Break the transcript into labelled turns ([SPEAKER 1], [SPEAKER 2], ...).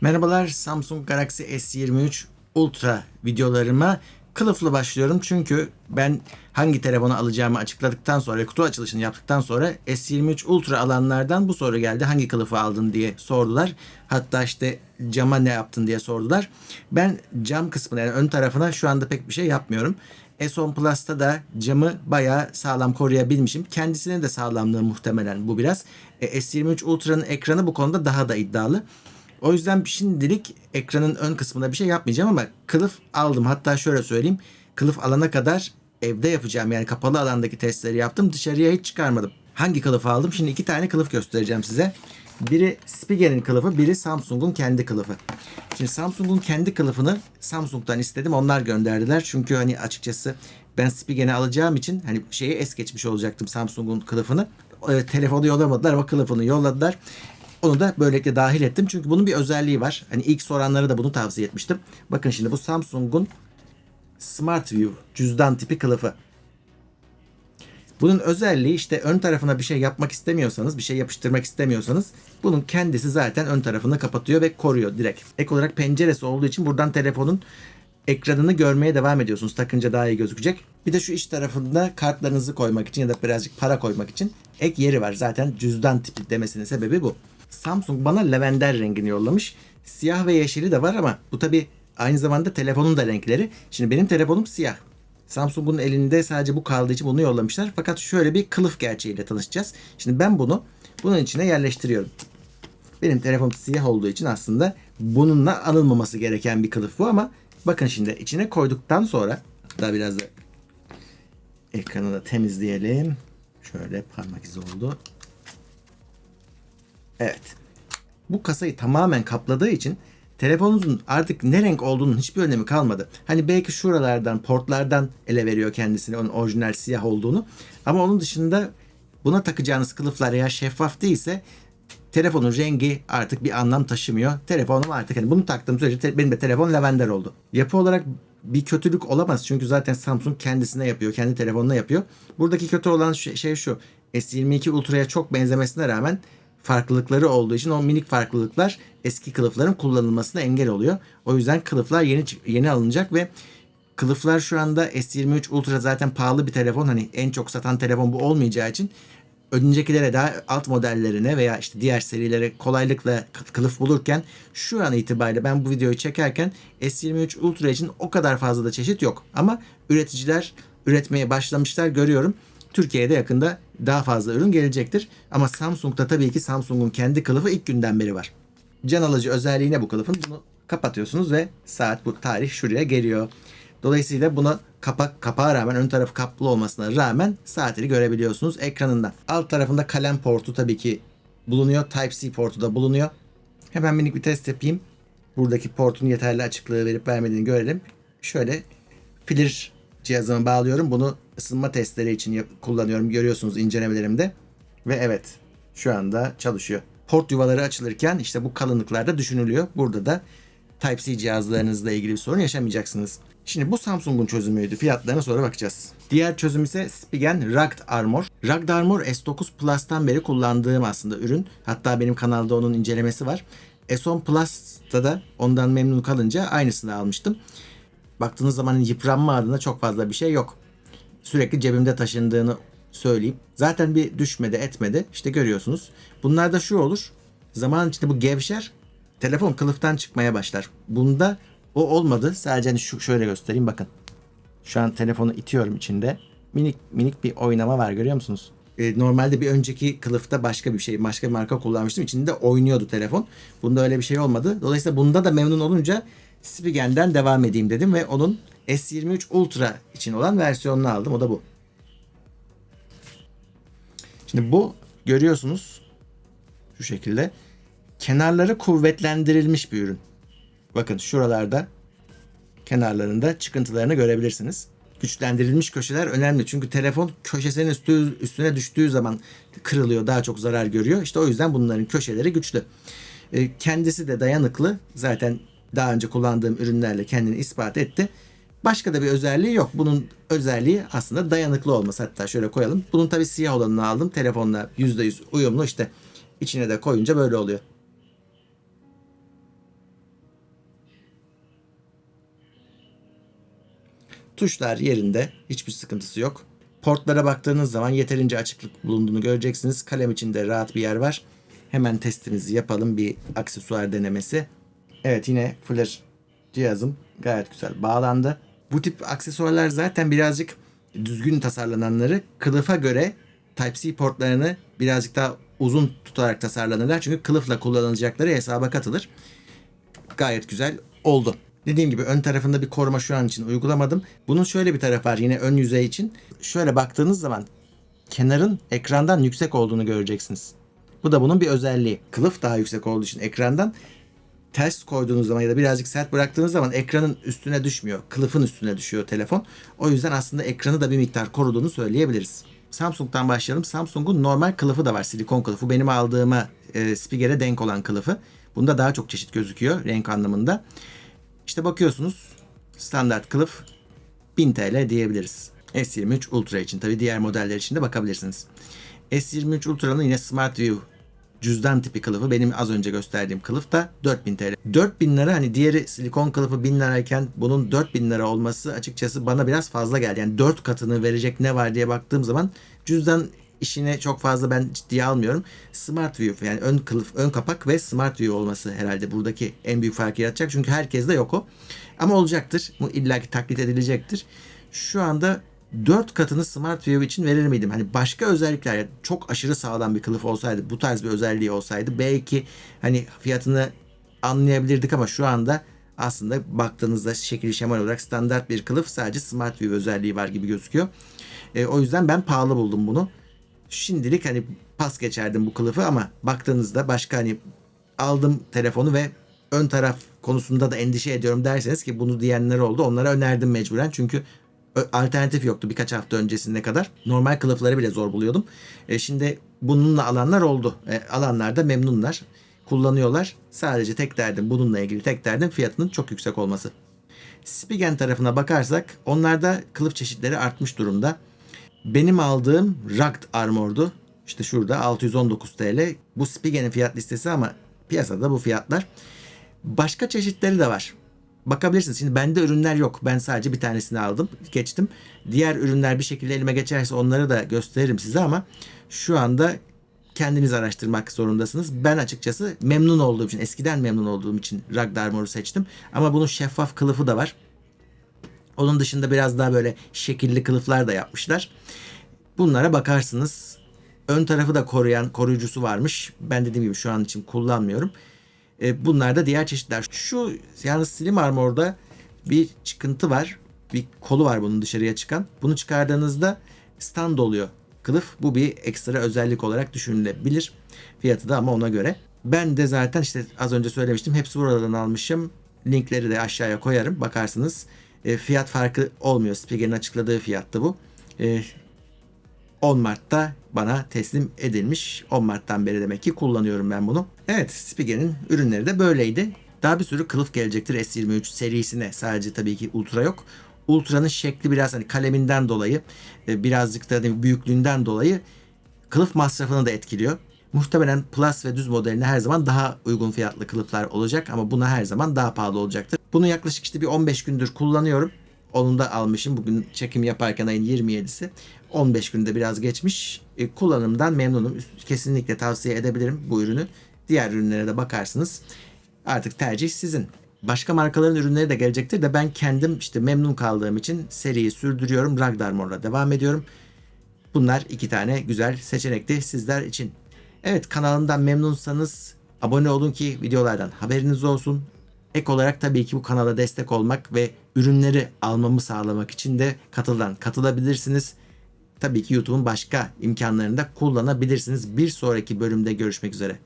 [SPEAKER 1] Merhabalar Samsung Galaxy S23 Ultra videolarıma kılıflı başlıyorum çünkü ben hangi telefonu alacağımı açıkladıktan sonra kutu açılışını yaptıktan sonra S23 Ultra alanlardan bu soru geldi. Hangi kılıfı aldın diye sordular. Hatta işte cama ne yaptın diye sordular. Ben cam kısmına yani ön tarafına şu anda pek bir şey yapmıyorum. S10 Plus'ta da camı bayağı sağlam koruyabilmişim. Kendisine de sağlamlığı muhtemelen bu biraz. E, S23 Ultra'nın ekranı bu konuda daha da iddialı. O yüzden şimdilik ekranın ön kısmında bir şey yapmayacağım ama kılıf aldım. Hatta şöyle söyleyeyim. Kılıf alana kadar evde yapacağım. Yani kapalı alandaki testleri yaptım. Dışarıya hiç çıkarmadım. Hangi kılıfı aldım? Şimdi iki tane kılıf göstereceğim size. Biri Spigen'in kılıfı, biri Samsung'un kendi kılıfı. Şimdi Samsung'un kendi kılıfını Samsung'dan istedim. Onlar gönderdiler. Çünkü hani açıkçası ben Spigen'i alacağım için hani şeyi es geçmiş olacaktım Samsung'un kılıfını. E, telefonu yollamadılar ama kılıfını yolladılar. Onu da böylelikle dahil ettim. Çünkü bunun bir özelliği var. Hani ilk soranlara da bunu tavsiye etmiştim. Bakın şimdi bu Samsung'un Smart View cüzdan tipi kılıfı. Bunun özelliği işte ön tarafına bir şey yapmak istemiyorsanız, bir şey yapıştırmak istemiyorsanız bunun kendisi zaten ön tarafını kapatıyor ve koruyor direkt. Ek olarak penceresi olduğu için buradan telefonun ekranını görmeye devam ediyorsunuz. Takınca daha iyi gözükecek. Bir de şu iç tarafında kartlarınızı koymak için ya da birazcık para koymak için ek yeri var. Zaten cüzdan tipi demesinin sebebi bu. Samsung bana lavender rengini yollamış. Siyah ve yeşili de var ama bu tabi aynı zamanda telefonun da renkleri. Şimdi benim telefonum siyah. Samsung'un elinde sadece bu kaldığı için bunu yollamışlar. Fakat şöyle bir kılıf gerçeğiyle tanışacağız. Şimdi ben bunu bunun içine yerleştiriyorum. Benim telefonum siyah olduğu için aslında bununla alınmaması gereken bir kılıf bu ama bakın şimdi içine koyduktan sonra daha biraz da ekranı da temizleyelim. Şöyle parmak izi oldu. Evet. Bu kasayı tamamen kapladığı için telefonunuzun artık ne renk olduğunun hiçbir önemi kalmadı. Hani belki şuralardan, portlardan ele veriyor kendisini onun orijinal siyah olduğunu. Ama onun dışında buna takacağınız kılıflar eğer şeffaf değilse telefonun rengi artık bir anlam taşımıyor. Telefonum artık hani bunu taktığım sürece benim de telefon lavender oldu. Yapı olarak bir kötülük olamaz çünkü zaten Samsung kendisine yapıyor, kendi telefonuna yapıyor. Buradaki kötü olan şey şu. S22 Ultra'ya çok benzemesine rağmen farklılıkları olduğu için o minik farklılıklar eski kılıfların kullanılmasına engel oluyor. O yüzden kılıflar yeni yeni alınacak ve kılıflar şu anda S23 Ultra zaten pahalı bir telefon. Hani en çok satan telefon bu olmayacağı için öncekilere daha alt modellerine veya işte diğer serilere kolaylıkla kılıf bulurken şu an itibariyle ben bu videoyu çekerken S23 Ultra için o kadar fazla da çeşit yok. Ama üreticiler üretmeye başlamışlar görüyorum. Türkiye'de yakında daha fazla ürün gelecektir. Ama Samsung'da tabii ki Samsung'un kendi kılıfı ilk günden beri var. Can alıcı özelliğine bu kılıfın bunu kapatıyorsunuz ve saat bu tarih şuraya geliyor. Dolayısıyla buna kapak kapağa rağmen ön tarafı kaplı olmasına rağmen saatini görebiliyorsunuz ekranında. Alt tarafında kalem portu tabii ki bulunuyor. Type-C portu da bulunuyor. Hemen minik bir test yapayım. Buradaki portun yeterli açıklığı verip vermediğini görelim. Şöyle filir cihazımı bağlıyorum. Bunu ısınma testleri için kullanıyorum. Görüyorsunuz incelemelerimde. Ve evet şu anda çalışıyor. Port yuvaları açılırken işte bu kalınlıklarda düşünülüyor. Burada da Type-C cihazlarınızla ilgili bir sorun yaşamayacaksınız. Şimdi bu Samsung'un çözümüydü. Fiyatlarına sonra bakacağız. Diğer çözüm ise Spigen Rugged Armor. Rugged Armor S9 Plus'tan beri kullandığım aslında ürün. Hatta benim kanalda onun incelemesi var. S10 Plus'ta da ondan memnun kalınca aynısını almıştım. Baktığınız zaman yıpranma adına çok fazla bir şey yok. Sürekli cebimde taşındığını söyleyeyim. Zaten bir düşmedi etmedi. İşte görüyorsunuz. Bunlarda şu olur. Zaman içinde bu gevşer. Telefon kılıftan çıkmaya başlar. Bunda o olmadı. Sadece hani şu şöyle göstereyim bakın. Şu an telefonu itiyorum içinde. Minik minik bir oynama var görüyor musunuz? Ee, normalde bir önceki kılıfta başka bir şey, başka bir marka kullanmıştım. İçinde oynuyordu telefon. Bunda öyle bir şey olmadı. Dolayısıyla bunda da memnun olunca Spigen'den devam edeyim dedim ve onun S23 Ultra için olan versiyonunu aldım. O da bu. Şimdi bu görüyorsunuz şu şekilde kenarları kuvvetlendirilmiş bir ürün. Bakın şuralarda kenarlarında çıkıntılarını görebilirsiniz. Güçlendirilmiş köşeler önemli. Çünkü telefon köşesinin üstü, üstüne düştüğü zaman kırılıyor, daha çok zarar görüyor. İşte o yüzden bunların köşeleri güçlü. E, kendisi de dayanıklı. Zaten daha önce kullandığım ürünlerle kendini ispat etti. Başka da bir özelliği yok. Bunun özelliği aslında dayanıklı olması. Hatta şöyle koyalım. Bunun tabi siyah olanını aldım. Telefonla %100 uyumlu işte. içine de koyunca böyle oluyor. Tuşlar yerinde. Hiçbir sıkıntısı yok. Portlara baktığınız zaman yeterince açıklık bulunduğunu göreceksiniz. Kalem içinde rahat bir yer var. Hemen testimizi yapalım bir aksesuar denemesi. Evet yine flash cihazım gayet güzel bağlandı. Bu tip aksesuarlar zaten birazcık düzgün tasarlananları kılıfa göre Type-C portlarını birazcık daha uzun tutarak tasarlanırlar. Çünkü kılıfla kullanılacakları hesaba katılır. Gayet güzel oldu. Dediğim gibi ön tarafında bir koruma şu an için uygulamadım. Bunun şöyle bir tarafı var yine ön yüzey için. Şöyle baktığınız zaman kenarın ekrandan yüksek olduğunu göreceksiniz. Bu da bunun bir özelliği. Kılıf daha yüksek olduğu için ekrandan ters koyduğunuz zaman ya da birazcık sert bıraktığınız zaman ekranın üstüne düşmüyor. Kılıfın üstüne düşüyor telefon. O yüzden aslında ekranı da bir miktar koruduğunu söyleyebiliriz. Samsung'dan başlayalım. Samsung'un normal kılıfı da var. Silikon kılıfı. Benim aldığıma e, Spiger'e denk olan kılıfı. Bunda daha çok çeşit gözüküyor renk anlamında. İşte bakıyorsunuz standart kılıf 1000 TL diyebiliriz. S23 Ultra için tabi diğer modeller için de bakabilirsiniz. S23 Ultra'nın yine Smart View cüzdan tipi kılıfı benim az önce gösterdiğim kılıf da 4000 TL. 4000 lira hani diğeri silikon kılıfı 1000 lirayken bunun 4000 lira olması açıkçası bana biraz fazla geldi. Yani 4 katını verecek ne var diye baktığım zaman cüzdan işine çok fazla ben ciddiye almıyorum. Smart View yani ön kılıf, ön kapak ve Smart View olması herhalde buradaki en büyük farkı yaratacak. Çünkü herkeste yok o. Ama olacaktır. Bu illaki taklit edilecektir. Şu anda 4 katını Smart View için verir miydim? Hani başka özellikler çok aşırı sağlam bir kılıf olsaydı, bu tarz bir özelliği olsaydı belki hani fiyatını anlayabilirdik ama şu anda aslında baktığınızda şekil şemal olarak standart bir kılıf sadece Smart View özelliği var gibi gözüküyor. E, o yüzden ben pahalı buldum bunu. Şimdilik hani pas geçerdim bu kılıfı ama baktığınızda başka hani aldım telefonu ve ön taraf konusunda da endişe ediyorum derseniz ki bunu diyenler oldu. Onlara önerdim mecburen çünkü alternatif yoktu birkaç hafta öncesine kadar. Normal kılıfları bile zor buluyordum. E, şimdi bununla alanlar oldu. E, alanlar da memnunlar. Kullanıyorlar. Sadece tek derdim bununla ilgili tek derdim fiyatının çok yüksek olması. Spigen tarafına bakarsak onlarda kılıf çeşitleri artmış durumda. Benim aldığım Rugged Armor'du. İşte şurada 619 TL. Bu Spigen'in fiyat listesi ama piyasada bu fiyatlar. Başka çeşitleri de var. Bakabilirsiniz. Şimdi bende ürünler yok. Ben sadece bir tanesini aldım. Geçtim. Diğer ürünler bir şekilde elime geçerse onları da gösteririm size ama şu anda kendiniz araştırmak zorundasınız. Ben açıkçası memnun olduğum için, eskiden memnun olduğum için Rugged Armor'u seçtim. Ama bunun şeffaf kılıfı da var. Onun dışında biraz daha böyle şekilli kılıflar da yapmışlar. Bunlara bakarsınız. Ön tarafı da koruyan koruyucusu varmış. Ben dediğim gibi şu an için kullanmıyorum. E, bunlar da diğer çeşitler. Şu yani Slim Armor'da bir çıkıntı var. Bir kolu var bunun dışarıya çıkan. Bunu çıkardığınızda stand oluyor kılıf. Bu bir ekstra özellik olarak düşünülebilir. Fiyatı da ama ona göre. Ben de zaten işte az önce söylemiştim. Hepsi buradan almışım. Linkleri de aşağıya koyarım. Bakarsınız. E, fiyat farkı olmuyor. Spiger'in açıkladığı fiyattı bu. E, 10 Mart'ta bana teslim edilmiş. 10 Mart'tan beri demek ki kullanıyorum ben bunu. Evet Spiger'in ürünleri de böyleydi. Daha bir sürü kılıf gelecektir S23 serisine. Sadece tabii ki Ultra yok. Ultra'nın şekli biraz hani kaleminden dolayı e, birazcık da hani büyüklüğünden dolayı kılıf masrafını da etkiliyor. Muhtemelen Plus ve düz modeline her zaman daha uygun fiyatlı kılıflar olacak ama buna her zaman daha pahalı olacaktır. Bunu yaklaşık işte bir 15 gündür kullanıyorum. Onu da almışım. Bugün çekim yaparken ayın 27'si. 15 günde biraz geçmiş. E, kullanımdan memnunum. Kesinlikle tavsiye edebilirim bu ürünü. Diğer ürünlere de bakarsınız. Artık tercih sizin. Başka markaların ürünleri de gelecektir de ben kendim işte memnun kaldığım için seriyi sürdürüyorum. Rugged Armor'la devam ediyorum. Bunlar iki tane güzel seçenekti sizler için. Evet kanalımdan memnunsanız abone olun ki videolardan haberiniz olsun. Ek olarak tabii ki bu kanala destek olmak ve ürünleri almamı sağlamak için de katıldan katılabilirsiniz. Tabii ki YouTube'un başka imkanlarını da kullanabilirsiniz. Bir sonraki bölümde görüşmek üzere.